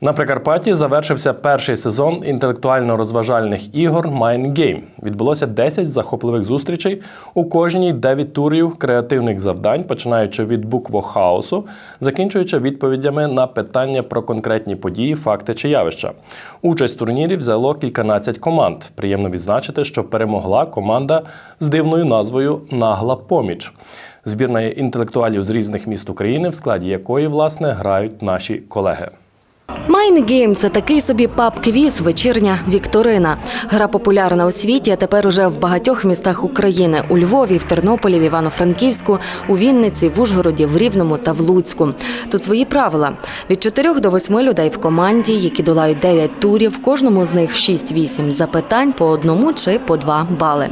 На Прикарпатті завершився перший сезон інтелектуально-розважальних ігор Mind Game. Відбулося 10 захопливих зустрічей. У кожній 9 турів креативних завдань, починаючи від буквохаосу, закінчуючи відповідями на питання про конкретні події, факти чи явища. Участь в турнірі взяло кільканадцять команд. Приємно відзначити, що перемогла команда з дивною назвою Нагла поміч. Збірна інтелектуалів з різних міст України, в складі якої власне грають наші колеги. Майнгейм це такий собі паб-квіз, вечірня вікторина. Гра популярна у світі, а тепер уже в багатьох містах України: у Львові, в Тернополі, в Івано-Франківську, у Вінниці, в Ужгороді, в Рівному та в Луцьку. Тут свої правила: від 4 до 8 людей в команді, які долають 9 турів. Кожному з них 6-8 запитань по одному чи по два бали.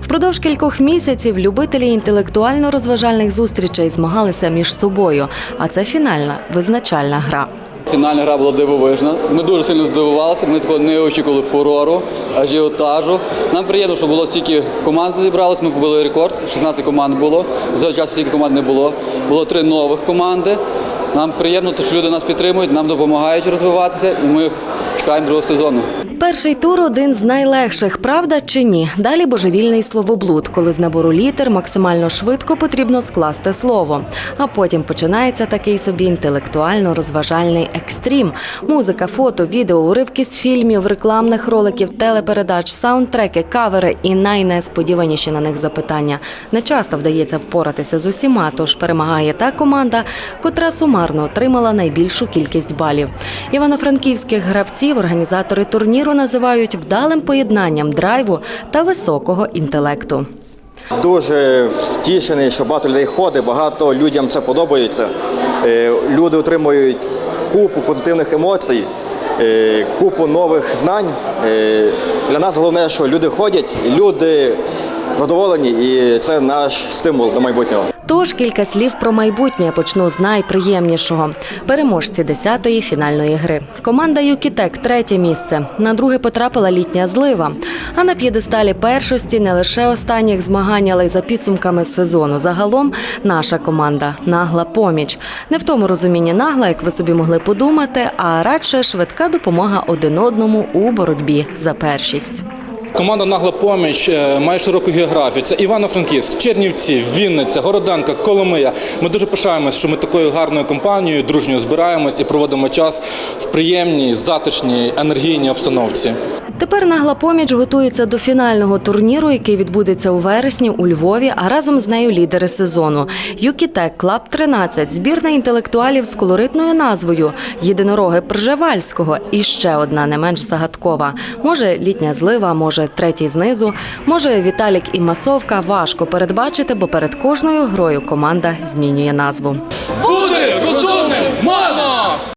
Впродовж кількох місяців любителі інтелектуально-розважальних зустрічей змагалися між собою. А це фінальна визначальна гра. Фінальна гра була дивовижна. Ми дуже сильно здивувалися. Ми такого не очікували фурору, ажіотажу. Нам приємно, що було стільки команд зібралось. Ми побили рекорд. 16 команд було. За час стільки команд не було. Було три нових команди. Нам приємно, що люди нас підтримують, нам допомагають розвиватися, і ми чекаємо другого сезону. Перший тур один з найлегших, правда чи ні? Далі божевільний словоблуд, коли з набору літер максимально швидко потрібно скласти слово. А потім починається такий собі інтелектуально-розважальний екстрім. Музика, фото, відео, уривки з фільмів, рекламних роликів, телепередач, саундтреки, кавери і найнесподіваніші на них запитання. Не часто вдається впоратися з усіма, тож перемагає та команда, котра сумарно отримала найбільшу кількість балів. Івано-франківських гравців організатори турніру називають вдалим поєднанням драйву та високого інтелекту. Дуже втішений, що багато людей ходить, багато людям це подобається. Е, Люди отримують купу позитивних емоцій, е, купу нових знань. Е, Для нас головне, що люди ходять, люди задоволені, і це наш стимул до майбутнього. Тож кілька слів про майбутнє почну з найприємнішого. Переможці 10-ї фінальної гри. Команда Юкітек третє місце. На друге потрапила літня злива. А на п'єдесталі першості не лише останніх змагань, але й за підсумками сезону. Загалом наша команда нагла поміч. Не в тому розумінні нагла, як ви собі могли подумати, а радше швидка допомога один одному у боротьбі за першість. Команда Нагла поміч е, має широку географію. Це Івано-Франківськ, Чернівці, Вінниця, Городенка, Коломия. Ми дуже пишаємося, що ми такою гарною компанією дружньо збираємось і проводимо час в приємній, затишній, енергійній обстановці. Тепер нагла поміч готується до фінального турніру, який відбудеться у вересні у Львові, а разом з нею лідери сезону. Юкітек Клаб 13 збірна інтелектуалів з колоритною назвою Єдинороги Пржевальського. І ще одна не менш загадкова. Може, літня злива, може, третій знизу, може, Віталік і масовка. Важко передбачити, бо перед кожною грою команда змінює назву. Буде розумним! Мано!